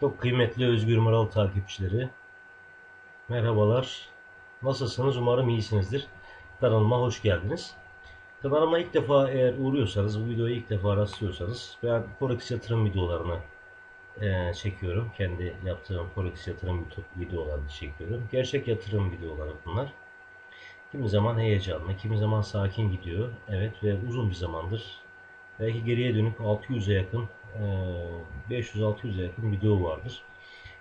Çok kıymetli Özgür Maral takipçileri. Merhabalar. Nasılsınız? Umarım iyisinizdir. Kanalıma hoş geldiniz. Kanalıma ilk defa eğer uğruyorsanız, bu videoyu ilk defa rastlıyorsanız ben Forex yatırım videolarını eee, çekiyorum. Kendi yaptığım Forex yatırım videolarını çekiyorum. Gerçek yatırım videoları bunlar. Kimi zaman heyecanlı, kimi zaman sakin gidiyor. Evet ve uzun bir zamandır. Belki geriye dönük 600'e yakın, eee, 500-600'e yakın video vardır.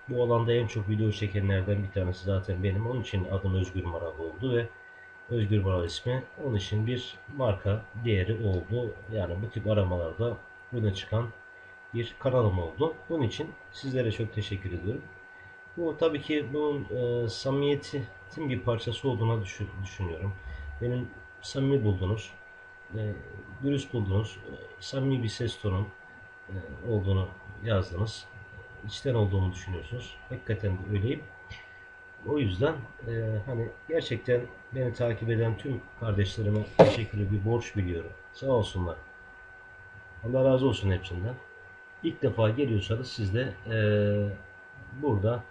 Bu alanda en çok video çekenlerden bir tanesi zaten benim. Onun için adım Özgür Maral oldu ve Özgür Maral ismi onun için bir marka değeri oldu. Yani bu tip aramalarda öne çıkan bir kanalım oldu. Bunun için sizlere çok teşekkür ediyorum. Bu tabii ki bunun e, samimiyetin bir parçası olduğuna düşün- düşünüyorum. Benim samimi buldunuz, e, dürüst buldunuz, e, samimi bir ses tonum e, olduğunu yazdınız. İçten olduğumu düşünüyorsunuz. Hakikaten de öyleyim. O yüzden e, hani gerçekten beni takip eden tüm kardeşlerime teşekkürlü bir borç biliyorum. Sağ olsunlar. Allah razı olsun hepsinden. İlk defa geliyorsanız siz de e, burada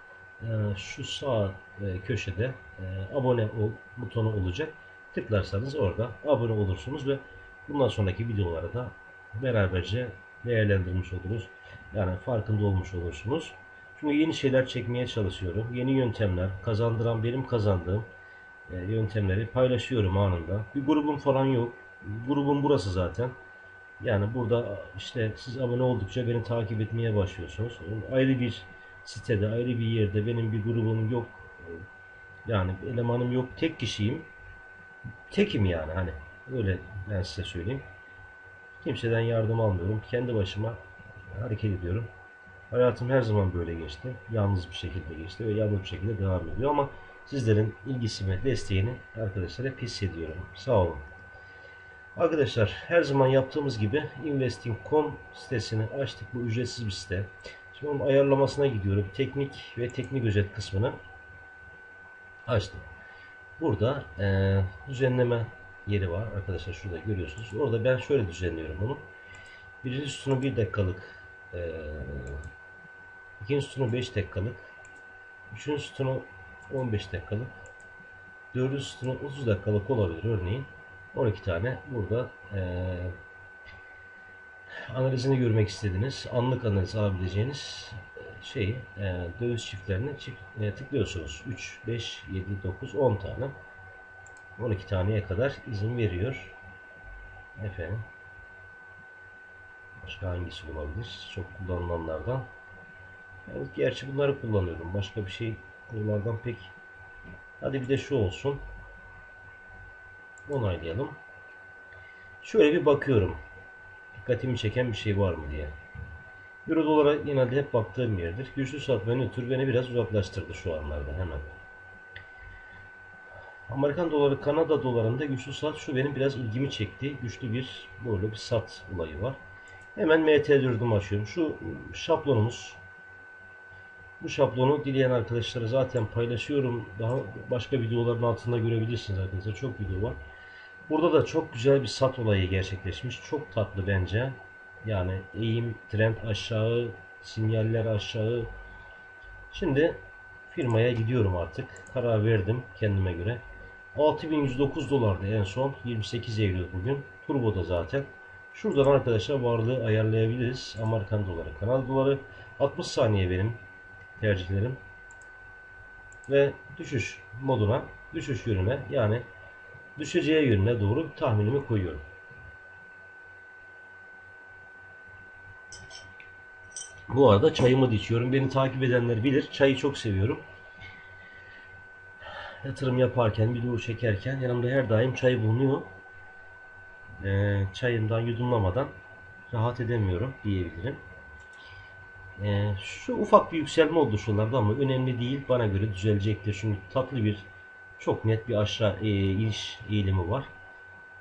e, şu sağ e, köşede e, abone ol butonu olacak. Tıklarsanız orada abone olursunuz ve bundan sonraki videoları da beraberce değerlendirmiş oluruz. Yani farkında olmuş olursunuz. Çünkü yeni şeyler çekmeye çalışıyorum. Yeni yöntemler, kazandıran benim kazandığım e, yöntemleri paylaşıyorum anında. Bir grubum falan yok. Grubum burası zaten. Yani burada işte siz abone oldukça beni takip etmeye başlıyorsunuz. Ayrı bir sitede, ayrı bir yerde benim bir grubum yok. Yani elemanım yok. Tek kişiyim. Tekim yani hani. Öyle ben size söyleyeyim. Kimseden yardım almıyorum. Kendi başıma hareket ediyorum. Hayatım her zaman böyle geçti. Yalnız bir şekilde geçti ve yalnız bir şekilde devam ediyor ama sizlerin ilgisi ve desteğini arkadaşlar hep hissediyorum. Sağ olun. Arkadaşlar her zaman yaptığımız gibi investing.com sitesini açtık. Bu ücretsiz bir site. Şimdi onun ayarlamasına gidiyorum. Teknik ve teknik özet kısmını açtım. Burada eee, düzenleme yeri var. Arkadaşlar şurada görüyorsunuz. Orada ben şöyle düzenliyorum bunu. Birinci sütunu 1 dakikalık eee ikinci sütunu 5 dakikalık üçüncü sütunu 15 dakikalık dördüncü sütunu 30 dakikalık olabilir örneğin 12 tane burada eee, analizini görmek istediğiniz anlık analiz alabileceğiniz e, şeyi e, döviz çiftlerine çift, e, tıklıyorsunuz 3, 5, 7, 9, 10 tane 12 taneye kadar izin veriyor efendim başka hangisi olabilir çok kullanılanlardan yani gerçi bunları kullanıyorum. Başka bir şey bunlardan pek. Hadi bir de şu olsun. Onaylayalım. Şöyle bir bakıyorum. Dikkatimi çeken bir şey var mı diye. Euro dolara genelde hep baktığım yerdir. Güçlü sat ve nötr beni biraz uzaklaştırdı şu anlarda hemen. Amerikan doları, Kanada dolarında güçlü sat şu benim biraz ilgimi çekti. Güçlü bir böyle bir sat olayı var. Hemen MT4'ümü açıyorum. Şu şablonumuz bu şablonu dileyen arkadaşlara zaten paylaşıyorum. Daha başka videoların altında görebilirsiniz arkadaşlar. Çok video var. Burada da çok güzel bir sat olayı gerçekleşmiş. Çok tatlı bence. Yani eğim, trend aşağı, sinyaller aşağı. Şimdi firmaya gidiyorum artık. Karar verdim kendime göre. 6109 dolardı en son. 28 Eylül bugün. Turbo'da zaten. Şuradan arkadaşlar varlığı ayarlayabiliriz. Amerikan doları, Kanada doları. 60 saniye benim tercihlerim ve düşüş moduna, düşüş yönüne yani düşeceği yönüne doğru tahminimi koyuyorum. Bu arada çayımı da içiyorum. Beni takip edenler bilir. Çayı çok seviyorum. Yatırım yaparken, video çekerken yanımda her daim çay bulunuyor. Ee, çayımdan yudumlamadan rahat edemiyorum diyebilirim. Ee, şu ufak bir yükselme oldu şuralarda ama önemli değil. Bana göre düzelecektir. Çünkü tatlı bir çok net bir aşağı e, iniş eğilimi var.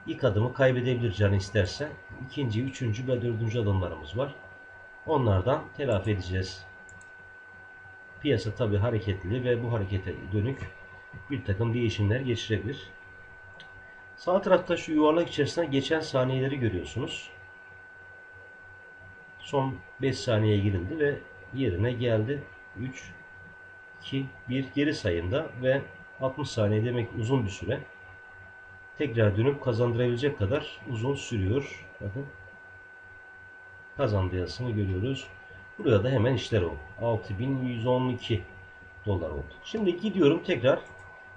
İlk adımı kaybedebilir canı isterse. İkinci, üçüncü ve dördüncü adımlarımız var. Onlardan telafi edeceğiz. Piyasa tabi hareketli ve bu harekete dönük bir takım değişimler geçirebilir. Sağ tarafta şu yuvarlak içerisinde geçen saniyeleri görüyorsunuz. Son 5 saniye girildi ve yerine geldi. 3 2 1 geri sayımda ve 60 saniye demek uzun bir süre. Tekrar dönüp kazandırabilecek kadar uzun sürüyor. Bakın. Kazandı yazısını görüyoruz. Buraya da hemen işler oldu. 6112 dolar oldu. Şimdi gidiyorum tekrar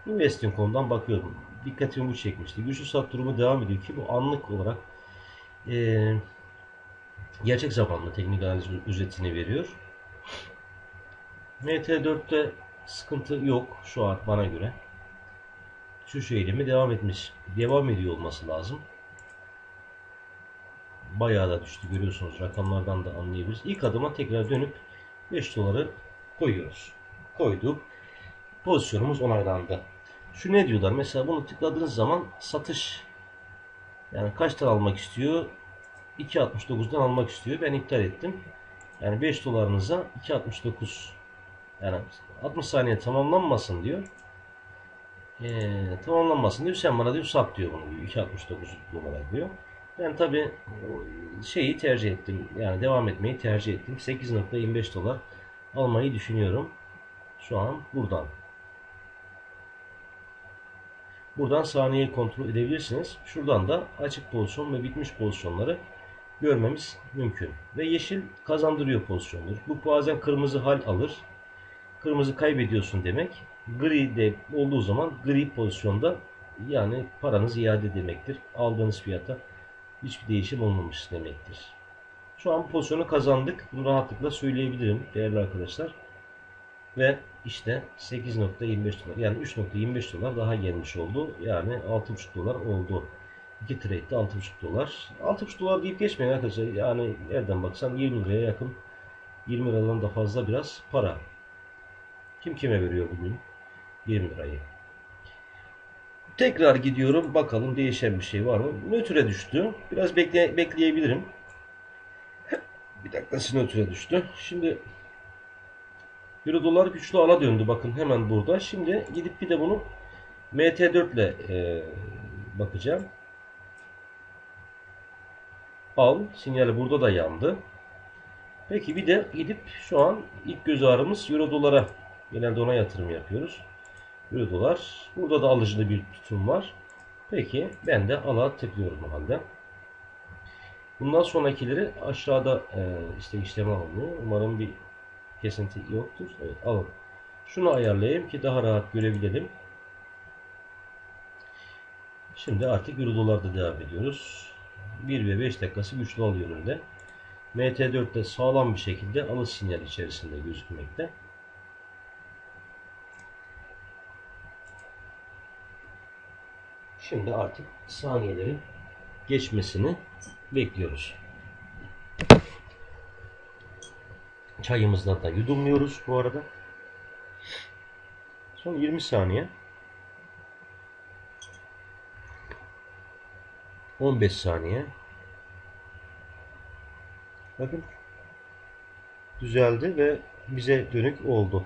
Investing.com'dan bakıyorum. Dikkatimi bu çekmişti. Güçlü sat durumu devam ediyor ki bu anlık olarak e, gerçek zamanlı teknik analiz ücretini veriyor. MT4'te sıkıntı yok şu an bana göre. Düşüş eğilimi devam etmiş. Devam ediyor olması lazım. Bayağı da düştü görüyorsunuz. Rakamlardan da anlayabiliriz. İlk adıma tekrar dönüp 5 doları koyuyoruz. Koyduk. Pozisyonumuz onaylandı. Şu ne diyorlar? Mesela bunu tıkladığınız zaman satış yani kaçtan almak istiyor? 2.69'dan almak istiyor. Ben iptal ettim. Yani 5 dolarınıza 2.69 yani 60 saniye tamamlanmasın diyor. Ee, tamamlanmasın diyor. Sen bana diyor sat diyor bunu diyor. 2.69 dolara diyor. Ben tabi şeyi tercih ettim. Yani devam etmeyi tercih ettim. 8.25 dolar almayı düşünüyorum. Şu an buradan. Buradan saniyeyi kontrol edebilirsiniz. Şuradan da açık pozisyon ve bitmiş pozisyonları görmemiz mümkün. Ve yeşil kazandırıyor pozisyonları. Bu bazen kırmızı hal alır. Kırmızı kaybediyorsun demek. Gri de olduğu zaman gri pozisyonda yani paranız iade demektir. Aldığınız fiyata hiçbir değişim olmamış demektir. Şu an pozisyonu kazandık. Bunu rahatlıkla söyleyebilirim değerli arkadaşlar. Ve işte 8.25 dolar yani 3.25 dolar daha gelmiş oldu. Yani 6.5 dolar oldu. 2 trade'de 6.5 dolar. 6.5 dolar deyip geçmeyin arkadaşlar. Yani nereden baksan 20 liraya yakın 20 liradan da fazla biraz para. Kim kime veriyor bugün 20 lirayı? Tekrar gidiyorum. Bakalım değişen bir şey var mı? Nötre düştü. Biraz bekle bekleyebilirim. Bir dakika nötre düştü. Şimdi Euro dolar güçlü ala döndü. Bakın hemen burada. Şimdi gidip bir de bunu MT4 ile e, bakacağım. Al. Sinyali burada da yandı. Peki bir de gidip şu an ilk göz ağrımız Euro dolara. Genelde ona yatırım yapıyoruz. Dolar. Burada da alıcılı bir tutum var. Peki ben de ala tıklıyorum o halde. Bundan sonrakileri aşağıda e, işte işleme alınıyor. Umarım bir kesinti yoktur. Evet alın. Şunu ayarlayayım ki daha rahat görebilelim. Şimdi artık Euro dolarda devam ediyoruz. 1 ve 5 dakikası güçlü al yönünde. MT4'te sağlam bir şekilde alış sinyal içerisinde gözükmekte. Şimdi artık saniyelerin geçmesini bekliyoruz. Çayımızla da yudumluyoruz bu arada. Son 20 saniye. 15 saniye. Bakın düzeldi ve bize dönük oldu.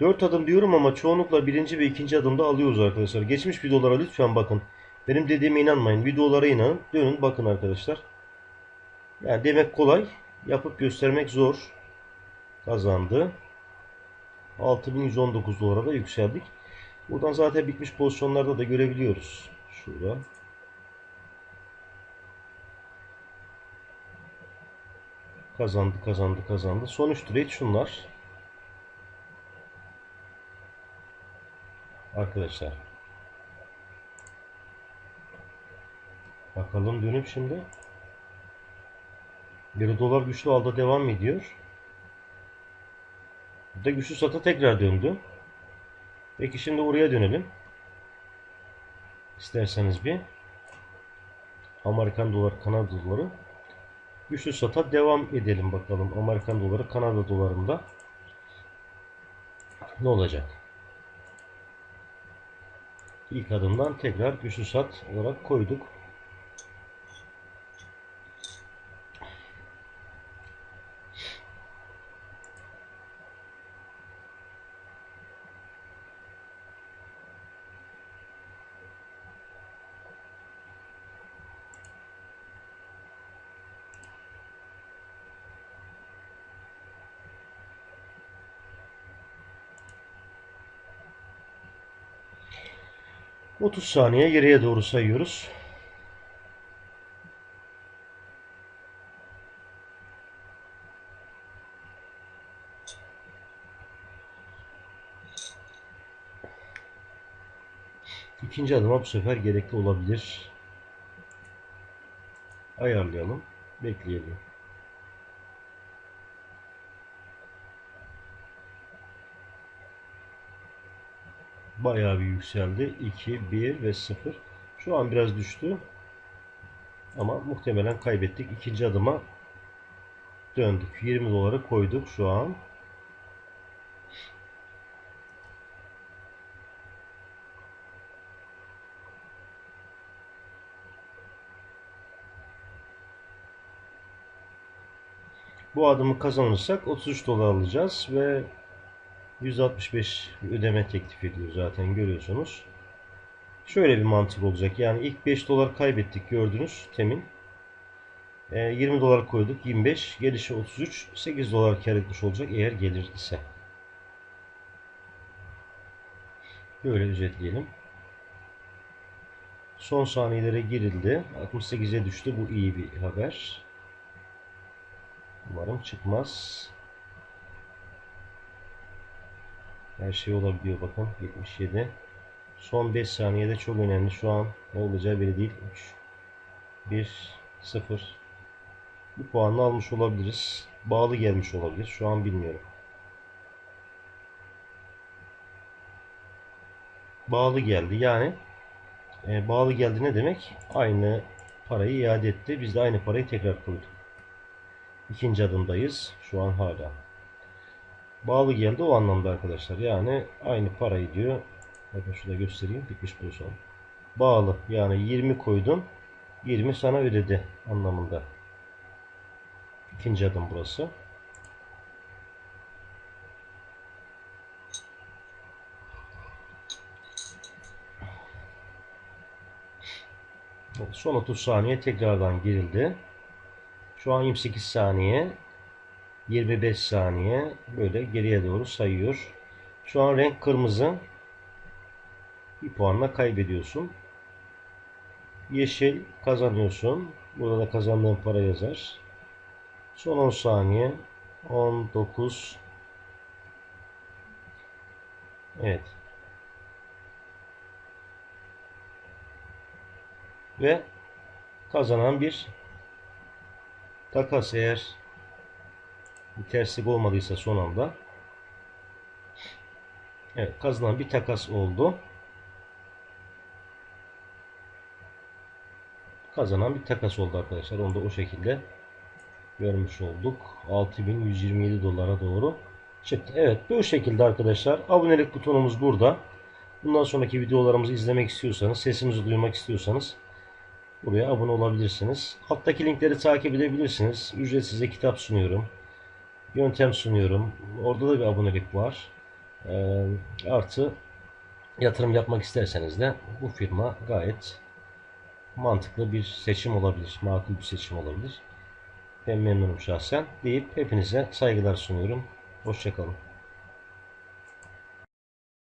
4 adım diyorum ama çoğunlukla birinci ve ikinci adımda alıyoruz arkadaşlar. Geçmiş videolara lütfen bakın. Benim dediğime inanmayın. Videolara inanın. Dönün bakın arkadaşlar. Yani demek kolay. Yapıp göstermek zor. Kazandı. 6119 dolara da yükseldik. Buradan zaten bitmiş pozisyonlarda da görebiliyoruz. Şurada. Kazandı, kazandı, kazandı. Son 3 trade şunlar. Arkadaşlar. Bakalım dönüp şimdi. Bir dolar güçlü alda devam ediyor. Burada güçlü sata tekrar döndü. Peki şimdi oraya dönelim. İsterseniz bir Amerikan doları, Kanada doları güçlü sata devam edelim bakalım. Amerikan doları, Kanada dolarında ne olacak? İlk adımdan tekrar güçlü sat olarak koyduk. 30 saniye geriye doğru sayıyoruz. İkinci adıma bu sefer gerekli olabilir. Ayarlayalım. Bekleyelim. Bayağı bir yükseldi. 2, 1 ve 0. Şu an biraz düştü. Ama muhtemelen kaybettik. İkinci adıma döndük. 20 doları koyduk şu an. Bu adımı kazanırsak 33 dolar alacağız ve 165 ödeme teklif ediyor zaten görüyorsunuz. Şöyle bir mantık olacak. Yani ilk 5 dolar kaybettik gördünüz temin. 20 e, dolar koyduk 25. Gelişi 33. 8 dolar kar etmiş olacak eğer gelir ise. Böyle özetleyelim. Son saniyelere girildi. 68'e düştü. Bu iyi bir haber. Umarım çıkmaz. Her şey olabiliyor bakın. 77. Son 5 saniyede çok önemli. Şu an ne olacağı belli değil. 3 1 0 Bu puanı almış olabiliriz. Bağlı gelmiş olabilir. Şu an bilmiyorum. Bağlı geldi. Yani e, bağlı geldi ne demek? Aynı parayı iade etti. Biz de aynı parayı tekrar koyduk. İkinci adımdayız. Şu an hala. Bağlı geldi o anlamda arkadaşlar. Yani aynı parayı diyor. Bakın şurada göstereyim. Bitmiş pozisyon. Bağlı. Yani 20 koydum. 20 sana ödedi anlamında. İkinci adım burası. Son 30 saniye tekrardan girildi. Şu an 28 saniye. 25 saniye böyle geriye doğru sayıyor. Şu an renk kırmızı. Bir puanla kaybediyorsun. Yeşil kazanıyorsun. Burada da kazandığın para yazar. Son 10 saniye. 19 Evet. Ve kazanan bir takas eğer bir terslik olmadıysa son anda. Evet kazanan bir takas oldu. Kazanan bir takas oldu arkadaşlar. Onu da o şekilde görmüş olduk. 6127 dolara doğru çıktı. Evet bu şekilde arkadaşlar. Abonelik butonumuz burada. Bundan sonraki videolarımızı izlemek istiyorsanız, sesimizi duymak istiyorsanız buraya abone olabilirsiniz. Alttaki linkleri takip edebilirsiniz. Ücretsiz kitap sunuyorum yöntem sunuyorum. Orada da bir abonelik var. E, artı yatırım yapmak isterseniz de bu firma gayet mantıklı bir seçim olabilir. Makul bir seçim olabilir. Ben memnunum şahsen deyip hepinize saygılar sunuyorum. Hoşçakalın.